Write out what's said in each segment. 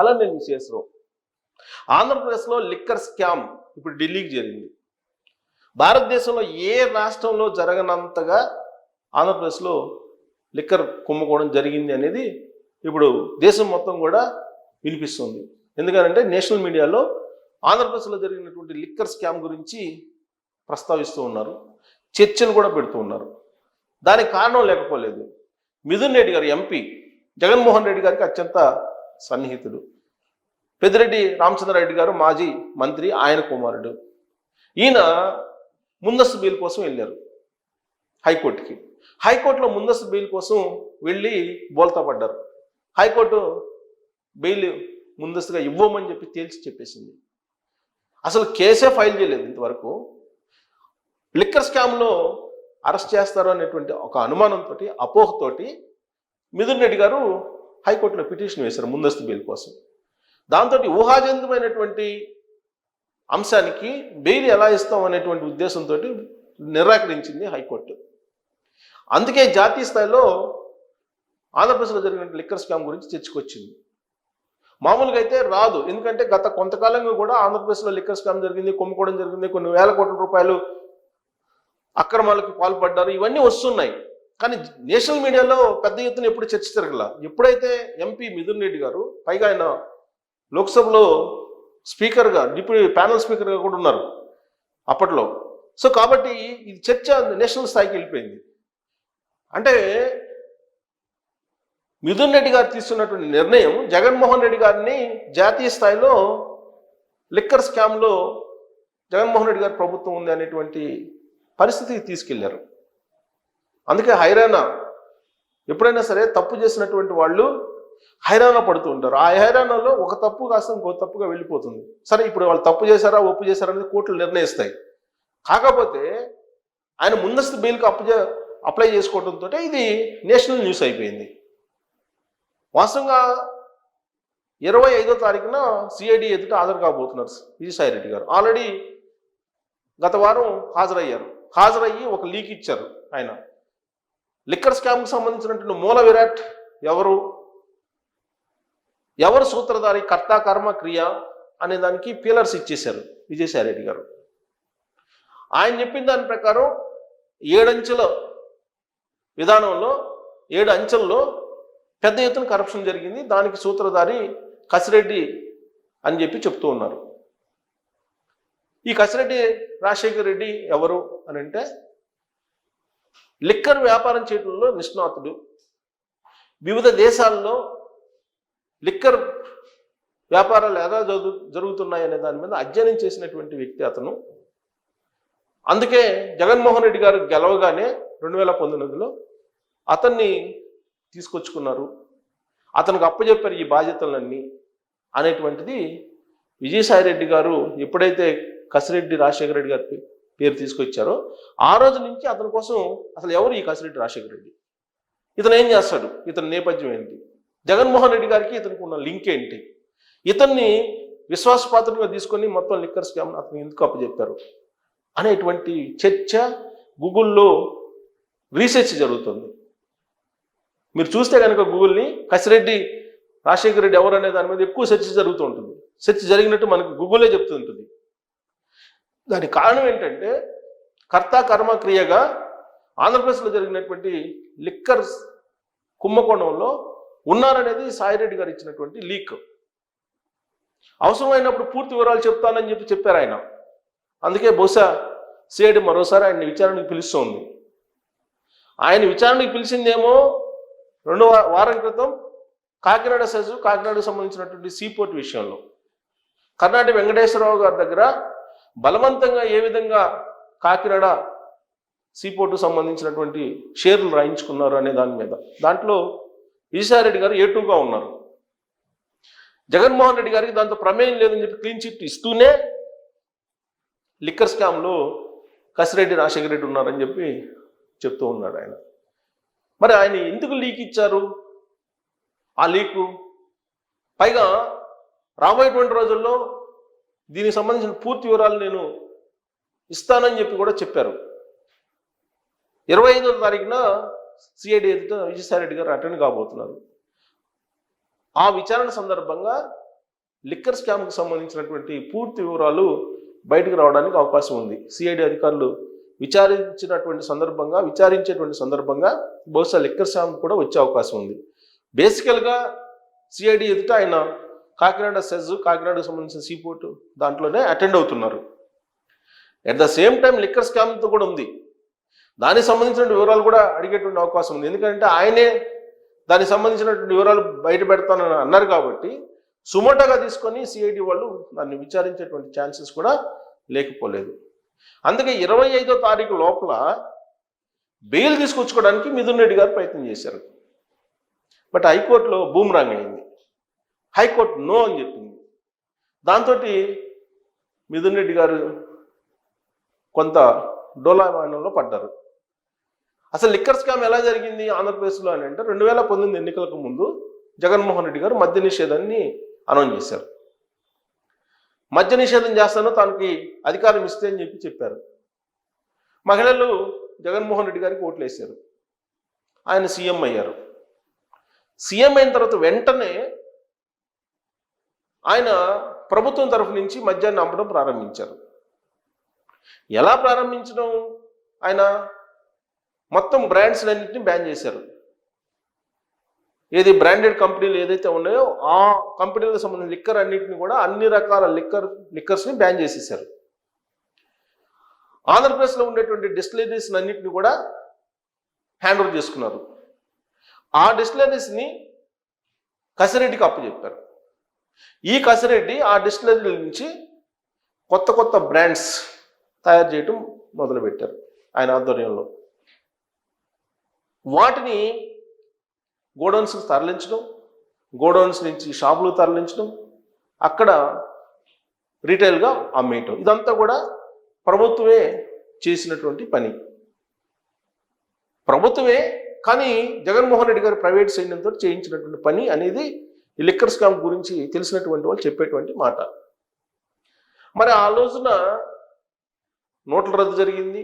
అలా నేను విశేషరావు ఆంధ్రప్రదేశ్లో లిక్కర్ స్కామ్ ఇప్పుడు ఢిల్లీకి జరిగింది. భారతదేశంలో ఏ రాష్ట్రంలో జరగనంతగా ఆంధ్రప్రదేశ్లో లిక్కర్ కుమ్ముకోవడం జరిగింది అనేది ఇప్పుడు దేశం మొత్తం కూడా వినిపిస్తుంది. ఎందుకంటే నేషనల్ మీడియాలో ఆంధ్రప్రదేశ్లో జరిగినటువంటి లిక్కర్ స్కామ్ గురించి ప్రస్తావిస్తూ ఉన్నారు. చర్చలు కూడా పెడుతూ ఉన్నారు. దానికి కారణం లేకపోలేదు. మిథున్ రెడ్డి గారు ఎంపీ జగన్మోహన్ రెడ్డి గారికి అత్యంత సన్నిహితుడు. పెద్దిరెడ్డి రామచంద్రారెడ్డి గారు మాజీ మంత్రి ఆయన కుమారుడు. ఈయన ముందస్తు బెయిల్ కోసం వెళ్ళారు హైకోర్టుకి. హైకోర్టులో ముందస్తు బెయిల్ కోసం వెళ్ళి బోల్తా పడ్డారు. హైకోర్టు బెయిల్ ముందస్తుగా ఇవ్వమని చెప్పి తేల్చి చెప్పేసింది. అసలు కేసే ఫైల్ చేయలేదు ఇంతవరకు. లిక్కర్ స్కామ్లో అరెస్ట్ చేస్తారు అనేటువంటి ఒక అనుమానంతో అపోహతోటి మిథున్ రెడ్డి గారు హైకోర్టులో పిటిషన్ వేశారు ముందస్తు బెయిల్ కోసం. దాంతో ఊహాజనితమైనటువంటి అంశానికి బెయిల్ ఎలా ఇస్తాం అనేటువంటి ఉద్దేశంతో నిరాకరించింది హైకోర్టు. అందుకే జాతీయ స్థాయిలో ఆంధ్రప్రదేశ్లో జరిగిన లిక్కర్ స్కామ్ గురించి చర్చకొచ్చింది. మామూలుగా అయితే రాదు. ఎందుకంటే గత కొంతకాలంగా కూడా ఆంధ్రప్రదేశ్లో లిక్కర్ స్కామ్ జరిగింది కొమ్ముకోవడం జరిగింది కొన్ని వేల కోట్ల రూపాయలు అక్రమాలకు పాల్పడ్డారు ఇవన్నీ వస్తున్నాయి. కానీ నేషనల్ మీడియాలో పెద్ద ఎత్తున ఎప్పుడు చర్చ జరగల ఎప్పుడైతే ఎంపీ మిథున్ రెడ్డి గారు పైగా ఆయన లోక్సభలో స్పీకర్గా డిప్యూటీ ప్యానల్ స్పీకర్గా కూడా ఉన్నారు అప్పట్లో. సో కాబట్టి ఇది చర్చ నేషనల్ స్థాయికి వెళ్ళిపోయింది. అంటే మిథున్ రెడ్డి గారు తీసుకున్నటువంటి నిర్ణయం జగన్మోహన్ రెడ్డి గారిని జాతీయ స్థాయిలో లిక్కర్ స్కామ్లో జగన్మోహన్ రెడ్డి గారి ప్రభుత్వం ఉంది అనేటువంటి పరిస్థితికి తీసుకెళ్ళారు. అందుకే హైరానా ఎప్పుడైనా సరే తప్పు చేసినటువంటి వాళ్ళు హైరానా పడుతూ ఉంటారు. ఆ హైరానాలో ఒక తప్పు కాస్త ఇంకో తప్పుగా వెళ్ళిపోతుంది. సరే ఇప్పుడు వాళ్ళు తప్పు చేశారా ఒప్పు చేశారా అనేది కోర్టులు నిర్ణయిస్తాయి. కాకపోతే ఆయన ముందస్తు బెయిల్కి అప్పు అప్లై చేసుకోవడంతో ఇది నేషనల్ న్యూస్ అయిపోయింది. వాస్తవంగా ఇరవై ఐదో తారీఖున సిఐడి ఎదుట హాజరు కాబోతున్నారు విజయసాయి రెడ్డి గారు. ఆల్రెడీ గత వారం హాజరయ్యారు. హాజరయ్యి ఒక లీక్ ఇచ్చారు ఆయన. లిక్కర్ స్కామ్కి సంబంధించినటువంటి మూల విరాట్ ఎవరు? ఎవరు సూత్రధారి? కర్త కర్మ క్రియ అనే దానికి పీలర్స్ ఇచ్చేశారు విజయసాయి రెడ్డి గారు. ఆయన చెప్పిన దాని ప్రకారం ఏడంచెల విధానంలో ఏడు అంచెల్లో పెద్ద ఎత్తున కరప్షన్ జరిగింది. దానికి సూత్రధారి కసిరెడ్డి అని చెప్పి చెప్తూ ఉన్నారు. ఈ కసిరెడ్డి రాజశేఖర్ రెడ్డి ఎవరు అని అంటే లిక్కర్ వ్యాపారం చేయడంలో నిష్ణాతుడు. వివిధ దేశాల్లో లిక్కర్ వ్యాపారాలు ఎలా జరుగు జరుగుతున్నాయనే దాని మీద అధ్యయనం చేసినటువంటి వ్యక్తి అతను. అందుకే జగన్మోహన్ రెడ్డి గారు గెలవగానే రెండు వేల పంతొమ్మిదిలో అతన్ని తీసుకొచ్చుకున్నారు. అతనికి అప్పచెప్పారు ఈ బాధ్యతలన్నీ అనేటువంటిది విజయసాయి రెడ్డి గారు ఎప్పుడైతే కసిరెడ్డి రాజశేఖర రెడ్డి గారి పేరు తీసుకొచ్చారో ఆ రోజు నుంచి అతని కోసం అసలు ఎవరు ఈ కసిరెడ్డి రాజశేఖర రెడ్డి? ఇతను ఏం చేస్తాడు? ఇతని నేపథ్యం ఏంటి? జగన్మోహన్ రెడ్డి గారికి ఇతనికి ఉన్న లింక్ ఏంటి? ఇతన్ని విశ్వాసపాత్రంగా తీసుకొని మొత్తం లిక్కర్ స్కామ్ అతను ఎందుకు అప్పచెప్పారు? అనేటువంటి చర్చ గూగుల్లో రీసెర్చ్ జరుగుతుంది. మీరు చూస్తే కనుక గూగుల్ని కసిరెడ్డి రాజశేఖర రెడ్డి ఎవరు అనే దాని మీద ఎక్కువ సెర్చ్ జరుగుతూ ఉంటుంది. సెర్చ్ జరిగినట్టు మనకు గూగులే చెప్తూ ఉంటుంది. దానికి కారణం ఏంటంటే కర్త కర్మ క్రియగా ఆంధ్రప్రదేశ్లో జరిగినటువంటి లిక్కర్ కుంభకోణంలో ఉన్నారనేది సాయిరెడ్డి గారు ఇచ్చినటువంటి లీక్. అవసరమైనప్పుడు పూర్తి వివరాలు చెప్తానని చెప్పి చెప్పారు ఆయన. అందుకే బహుశా సిఐడి మరోసారి ఆయన విచారణకు పిలుస్తుంది. ఆయన విచారణకు పిలిచిందేమో రెండు వారం క్రితం కాకినాడ సెజు కాకినాడకు సంబంధించినటువంటి సీపోర్ట్ విషయంలో. కర్ణాటక వెంకటేశ్వరరావు గారి దగ్గర బలవంతంగా ఏ విధంగా కాకినాడ సీపోర్టు సంబంధించినటువంటి షేర్లు రాయించుకున్నారు అనే దాని మీద. దాంట్లో విజయసాయిరెడ్డి గారు ఏటూగా ఉన్నారు. జగన్మోహన్ రెడ్డి గారికి దాంతో ప్రమేయం లేదని చెప్పి క్లీన్ చిట్ ఇస్తూనే లిక్కర్ స్కామ్లో కసిరెడ్డి రాజశేఖర రెడ్డి ఉన్నారని చెప్పి చెప్తూ ఉన్నాడు ఆయన. మరి ఆయన ఎందుకు లీక్ ఇచ్చారు? ఆ లీకు? పైగా రాబోయేటువంటి రోజుల్లో దీనికి సంబంధించిన పూర్తి వివరాలు నేను ఇస్తానని చెప్పి కూడా చెప్పారు. ఇరవై ఐదో తారీఖున సిఐడి ఎదుట విజయసాయిరెడ్డి గారు అటెండ్ కాబోతున్నారు. ఆ విచారణ సందర్భంగా లిక్కర్ స్కామ్కి సంబంధించినటువంటి పూర్తి వివరాలు బయటకు రావడానికి అవకాశం ఉంది. సిఐడి అధికారులు విచారించినటువంటి సందర్భంగా విచారించేటువంటి సందర్భంగా బహుశా లిక్కర్ స్కామ్ కూడా వచ్చే అవకాశం ఉంది. బేసికల్గా సిఐడి ఎదుట ఆయన కాకినాడ సెజ్ కాకినాడకు సంబంధించిన సీపోర్ట్ దాంట్లోనే అటెండ్ అవుతున్నారు. At the same time liquor స్కామ్తో కూడా ఉంది. దానికి సంబంధించిన వివరాలు కూడా అడిగేటువంటి అవకాశం ఉంది. ఎందుకంటే ఆయనే దానికి సంబంధించినటువంటి వివరాలు బయట పెడతానని అన్నారు కాబట్టి సుమోటగా తీసుకొని సిఐడి వాళ్ళు దాన్ని విచారించేటువంటి ఛాన్సెస్ కూడా లేకపోలేదు. అందుకే ఇరవై ఐదో తారీఖు లోపల బెయిల్ తీసుకొచ్చుకోవడానికి మిథున్ రెడ్డి గారు ప్రయత్నం చేశారు. బట్ హైకోర్టులో బూమ్రాంగ్ అయింది. హైకోర్టు నో అని చెప్పింది. దాంతో మిథున్ రెడ్డి గారు కొంత డోలామానంలో పడ్డారు. అసలు లిక్కర్ స్కామ్ ఎలా జరిగింది ఆంధ్రప్రదేశ్లో అని అంటే రెండు వేల పంతొమ్మిది ఎన్నికలకు ముందు జగన్మోహన్ రెడ్డి గారు మద్య నిషేధాన్ని అనౌన్స్ చేశారు. మద్య నిషేధం చేస్తాను తనకి అధికారం ఇస్తే అని చెప్పి చెప్పారు. మహిళలు జగన్మోహన్ రెడ్డి గారికి ఓట్లు వేశారు. ఆయన సీఎం అయ్యారు. సీఎం అయిన తర్వాత వెంటనే ఆయన ప్రభుత్వం తరఫు నుంచి మద్యాన్ని అమ్మడం ప్రారంభించారు. ఎలా ప్రారంభించడం? ఆయన మొత్తం బ్రాండ్స్ అన్నింటినీ బ్యాన్ చేశారు. ఏది బ్రాండెడ్ కంపెనీలు ఏదైతే ఉన్నాయో ఆ కంపెనీలకు సంబంధించిన లిక్కర్ అన్నింటిని కూడా అన్ని రకాల లిక్కర్ లిక్కర్స్ని బ్యాన్ చేసేసారు ఆంధ్రప్రదేశ్లో ఉండేటువంటి డిస్టిలరీస్ అన్నింటిని కూడా హ్యాండ్ ఓవర్ చేసుకున్నారు. ఆ డిస్టిలరీస్ని కసిరెడ్డికి అప్పచెప్పారు. ఈ కసిరెడ్డి ఆ డిస్టిలరీ నుంచి కొత్త కొత్త బ్రాండ్స్ తయారు చేయటం మొదలుపెట్టారు ఆయన ఆధ్వర్యంలో. వాటిని గోడౌన్స్కి తరలించడం గోడౌన్స్ నుంచి షాపులు తరలించడం అక్కడ రీటైల్గా అమ్మేయటం. ఇదంతా కూడా ప్రభుత్వమే చేసినటువంటి పని. ప్రభుత్వమే కానీ జగన్మోహన్ రెడ్డి గారు ప్రైవేట్ సైన్యంతో చేయించినటువంటి పని అనేది ఈ లిక్కర్ స్కామ్ గురించి తెలిసినటువంటి వాళ్ళు చెప్పేటువంటి మాట. మరి ఆ రోజున నోట్ల రద్దు జరిగింది.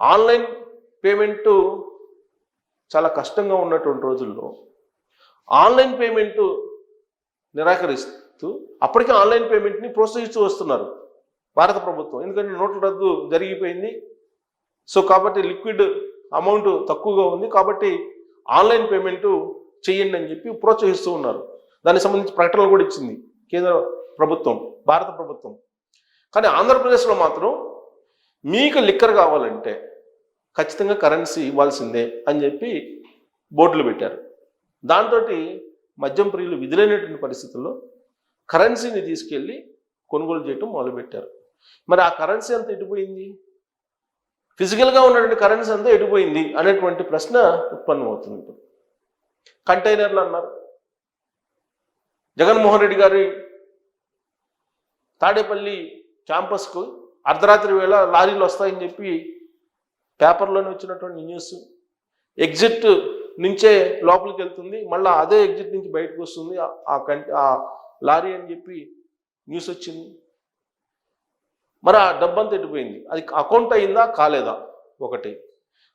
ఆన్లైన్ పేమెంట్ చాలా కష్టంగా ఉన్నటువంటి రోజుల్లో ఆన్లైన్ పేమెంట్ నిరాకరిస్తూ అప్పటికే ఆన్లైన్ పేమెంట్ని ప్రోత్సహిస్తూ వస్తున్నారు భారత ప్రభుత్వం. ఎందుకంటే నోట్ల రద్దు జరిగిపోయింది. సో కాబట్టి లిక్విడ్ అమౌంట్ తక్కువగా ఉంది. కాబట్టి ఆన్లైన్ పేమెంటు చేయండి అని చెప్పి ప్రోత్సహిస్తూ ఉన్నారు. దానికి సంబంధించి ప్రకటనలు కూడా ఇచ్చింది కేంద్ర ప్రభుత్వం భారత ప్రభుత్వం. కానీ ఆంధ్రప్రదేశ్లో మాత్రం మీకు లిక్కర్ కావాలంటే ఖచ్చితంగా కరెన్సీ ఇవ్వాల్సిందే అని చెప్పి బోర్డులు పెట్టారు. దాంతో మద్యం ప్రియులు విధులైనటువంటి పరిస్థితుల్లో కరెన్సీని తీసుకెళ్ళి కొనుగోలు చేయటం మొదలుపెట్టారు. మరి ఆ కరెన్సీ అంతా ఎటుపోయింది? ఫిజికల్గా ఉన్నటువంటి కరెన్సీ అంతా ఎటుపోయింది? అనేటువంటి ప్రశ్న ఉత్పన్నమవుతుంది ఇప్పుడు. కంటైనర్లు అన్నారు. జగన్మోహన్ రెడ్డి గారి తాడేపల్లి క్యాంపస్కు అర్ధరాత్రి వేళ లారీలు వస్తాయని చెప్పి పేపర్లోనే వచ్చినటువంటి న్యూస్. ఎగ్జిట్ నుంచే లోపలికి వెళ్తుంది. మళ్ళీ అదే ఎగ్జిట్ నుంచి బయటకు వస్తుంది. ఆ- కంటి ఆ లారీ అని చెప్పి న్యూస్ వచ్చింది. మరి ఆ డబ్బంతా ఎట్టిపోయింది అది అకౌంట్ అయిందా? కాలేదా? ఒకటి.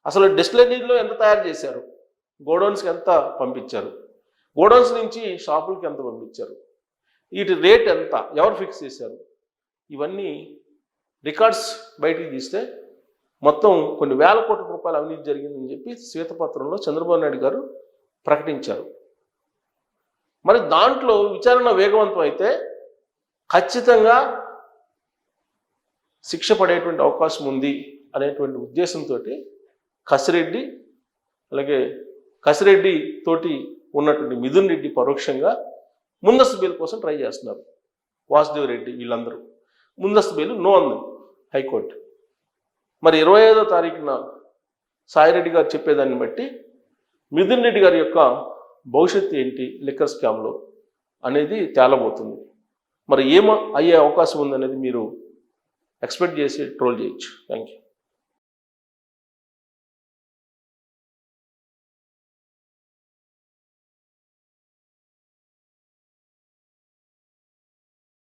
అసలు డిస్టిలరీలో ఎంత తయారు చేశారు? గోడౌన్స్కి ఎంత పంపించారు? గోడౌన్స్ నుంచి షాపులకి ఎంత పంపించారు? వీటి రేట్ ఎంత? ఎవరు ఫిక్స్ చేశారు? ఇవన్నీ రికార్డ్స్ బయటికి తీస్తే మొత్తం కొన్ని వేల కోట్ల రూపాయలు అవినీతి జరిగిందని చెప్పి శ్వేతపత్రంలో చంద్రబాబు నాయుడు గారు ప్రకటించారు. మరి దాంట్లో విచారణ వేగవంతం అయితే ఖచ్చితంగా శిక్ష పడేటువంటి అవకాశం ఉంది అనేటువంటి ఉద్దేశంతో కసిరెడ్డి అలాగే కసిరెడ్డి తోటి ఉన్నటువంటి మిథున్ రెడ్డి పరోక్షంగా ముందస్తు బెయిల్ కోసం ట్రై చేస్తున్నారు. వాసుదేవ్ రెడ్డి వీళ్ళందరూ. ముందస్తు బెయిల్ నో అంది హైకోర్టు. మరి ఇరవై ఐదో తారీఖున సాయిరెడ్డి గారు చెప్పేదాన్ని బట్టి మిథున్ రెడ్డి గారి యొక్క భవిష్యత్తు ఏంటి లిక్కర్ స్కామ్లో అనేది తేలబోతుంది. మరి ఏమో అయ్యే అవకాశం ఉందనేది మీరు ఎక్స్పెక్ట్ చేసి ట్రోల్ చేయొచ్చు. Thank you